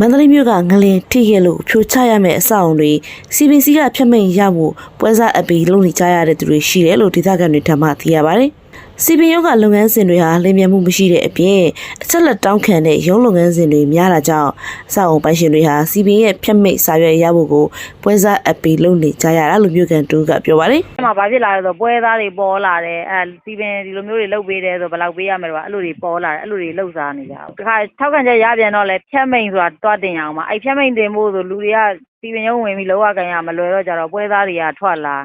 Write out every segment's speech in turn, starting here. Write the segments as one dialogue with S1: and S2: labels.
S1: မန္တလေးမြို့ကငလင်ထိခဲ့လို့ဖြိုချရမယ့်အဆောက်အုံတွေ CBC ကဖျက်မိန်ရဖို့ပွဲစားအပီလုပ်နေကြရတဲ့သူတွေရှိတယ်လို့ဒေသခံတွေထံမှသိရပါတယ်။ CBN ရုံးကလုပ်ငန်းစဉ်တွေဟာလျင်မြန်မှုမရှိတဲ့အပြင်အချက်လက်တောင်းခံတဲ့ရုံးလုပ်ငန်းစဉ်တွေများတာကြောင့်အဆောက်အုံပိုင်ရှင်တွေဟာ CBN ရဲ့ဖျက်မိတ်စာရွက်ရဖို့ကိုပွဲစားအပီလုပ်နေကြရတာလို့မြို့ကန်တူကပြောပါတယ်
S2: အဲ့မှာဘာဖြစ်လာလဲဆိုတော့ပွဲသားတွေပေါ်လာတယ်အဲစီပင်ဒီလိုမျိုးတွေလုပ်ပေးတယ်ဆိုဘယ်လောက်ပေးရမလဲပါအဲ့လိုတွေပေါ်လာတယ်အဲ့လိုတွေလှုပ်ရှားနေကြအောင်တခါထောက်ခံချက်ရပြန်တော့လဲဖြတ်မိန်ဆိုတာတွားတင်ရအောင်ပါအဲ့ဖြတ်မိန်တင်ဖို့ဆိုလူတွေကစီပင်ရုံးဝင်ပြီးလောကကန်ရမလွယ်တော့ကြတော့ပွဲသားတွေကထွက်လာ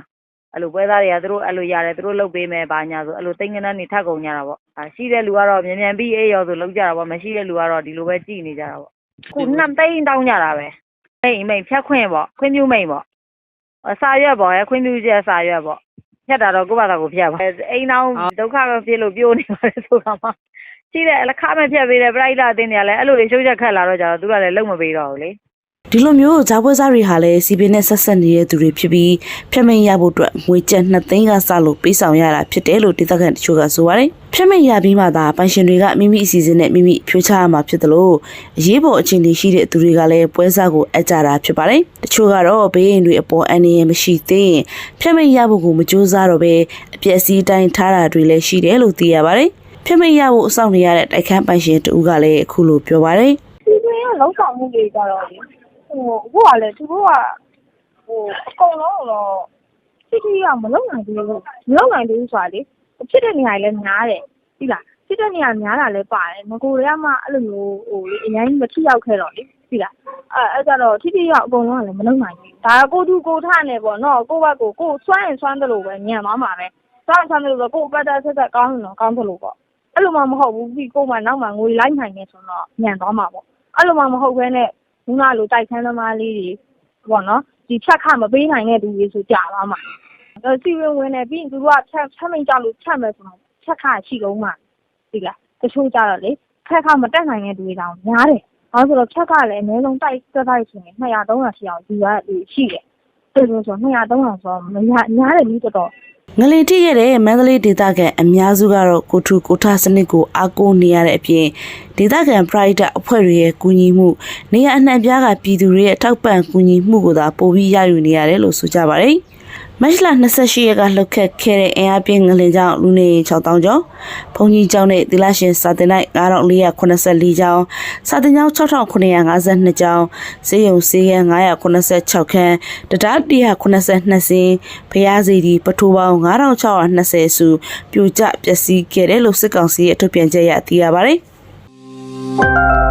S2: အဲ့လိုပွဲသားတွေကသူတို့အဲ့လိုရတယ်သူတို့လုပ်ပေးမယ်ဘာညာဆိုအဲ့လိုတိတ်ငန်းနေထက်ကုန်ကြတာပေါ့အဲရှိတဲ့လူကတော့မြန်မြန်ပြီးအေးရောဆိုလုပ်ကြတာပေါ့မရှိတဲ့လူကတော့ဒီလိုပဲကြည်နေကြတာပေါ့ခုနှစ်သိန်းတောင်းကြတာပဲမိန်မိန်ဖြတ်ခွင့်ပေါ့ခွင့်ပြုမိန်ပေါ့အစာရွက်ပေါ့ရခွင့်ပြုချက်စာရွက်ပေါ့ဖြတ်တာတော့ကိုယ့်ဘာသာကိုဖြတ်ပါအိမ်အောင်ဒုက္ခပဲဖြစ်လို့ပြိုးနေပါတယ်ဆိုတာမှရှိတယ်လက်ခမဲ့ဖြတ်ပေးတယ်ပရိုက်တာအတင်းတွေကလည်းအဲ့လိုတွေရှုပ်ချက်ခတ်လာတော့ကြတော့သူကလည်းလုံမပေးတော့ဘူးလေ
S1: ဒီလိုမျိုးဂျာပွဲစားတွေဟာလည်းစီပင်နဲ့ဆက်ဆက်နေတဲ့သူတွေဖြစ်ပြီးဖျက်မိန်ရဖို့အတွက်ငွေကျပ်2သိန်းကစလို့ပေးဆောင်ရတာဖြစ်တယ်လို့ဒေသခံတချို့ကဆိုပါတယ်ဖျက်မိန်ရပြီးမှသာပိုင်ရှင်တွေကမိမိအစီအစဉ်နဲ့မိမိဖြိုးချရမှာဖြစ်တယ်လို့အရေးပေါ်အခြေအနေရှိတဲ့သူတွေကလည်းပွဲစားကိုအကြတာဖြစ်ပါတယ်တချို့ကတော့ဘေးရင်တွေအပေါ်အန္တရာယ်မရှိသေးရင်ဖျက်မိန်ရဖို့ကိုမကြိုးစားတော့ပဲအပြည့်အစည်းတိုင်းထားတာတွေလည်းရှိတယ်လို့သိရပါတယ်ဖျက်မိန်ရဖို့အဆောင်နေရတဲ့တိုက်ခန်းပိုင်ရှင်တူကလည်းအခုလိုပြောပါတယ်
S3: ဒီကွင်းကလောက်ဆောင်မှုတွေကြတော့လေ ဟိုအခုကလည်းသူတို့ကဟိုအကုန်လုံးတော့တိတိကမလုံနိုင်သေးဘူးမလုံနိုင်သေးဘူးဆိုတာလေဖြစ်တဲ့နေရာတွေလည်းများတယ်သိလားဖြစ်တဲ့နေရာများတာလည်းပါတယ်ငကိုတွေကမှအဲ့လိုမျိုးဟိုလေအရင်မထိရောက်ခဲ့တော့လေသိလားအဲအဲ့ကြတော့ထိထိရောက်အကုန်လုံးကလည်းမလုံနိုင်ဘူးဒါကကိုတူကိုထနဲ့ပေါ့နော်ကိုဘက်ကိုကိုစွမ်းရင်စွမ်းတယ်လို့ပဲညံသွားမှာပဲစွမ်းရင်စွမ်းတယ်လို့ကိုပတ်သက်ဆက်ဆက်ကောင်းရင်တော့ကောင်းတယ်လို့ပေါ့အဲ့လိုမှမဟုတ်ဘူးပြီးကိုမှနောက်မှငွေလိုက်နိုင်နေဆိုတော့ညံသွားမှာပေါ့အဲ့လိုမှမဟုတ်ဘဲနဲ့ ခုနလိုတိုက်ခန်းသမားလေးတွေပေါ့နော်ဒီဖြတ်ခမပေးနိုင်တဲ့သူတွေဆိုကြာသွားမှာအဲစီဝင်ဝင်နေပြီးရင်သူတို့ကဖြတ်ဖြတ်မိန်ကြလို့ဖြတ်မယ်ဆိုတော့ဖြတ်ခရှိကုန်မှာဒီလားတချို့ကြတော့လေဖြတ်ခမတက်နိုင်တဲ့သူတွေတောင်များတယ်ဘာလို့ဆိုတော့ဖြတ်ခလည်းအနည်းဆုံးတိုက်တက်တိုက်ဆိုရင်200 300ရှိအောင်ယူရတဲ့လူရှိတယ်အဲ့လိုဆို200 300ဆိုတော့မရများတယ်လို့တော်တော်
S1: ငလင်ထိခဲ့တဲ့မန္တလေးဒေသခံအများစုကတော့ကိုထုကိုထစနစ်ကိုအားကိုးနေရတဲ့အပြင်ဒေသခံ pride အဖွဲ့တွေရဲ့ကူညီမှုနေရအနှံ့ပြားကပြည်သူတွေရဲ့ထောက်ပံ့ကူညီမှုကိုသာပိုပြီးရယူနေရတယ်လို့ဆိုကြပါတယ်။ မတ်လ28ရက်ကလှုပ်ခတ်ခဲ့တဲ့အင်အားပြင်းငလင်ကြောင့်လူနေ6000ကျော်ဘုံကြီးကျောင်းနဲ့သီလရှင်စာတင်လိုက်9484ကျောင်းစာတင်ကျောင်း6952ကျောင်းဈေးရုံဈေးရန်986ခန်းတရား182စင်းဖျားစီဒီပထိုးပေါင်း9620စုပြိုကျပျက်စီးခဲ့တယ်လို့စစ်ကောင်စီရဲ့ထုတ်ပြန်ချက်ရသိရပါတယ်။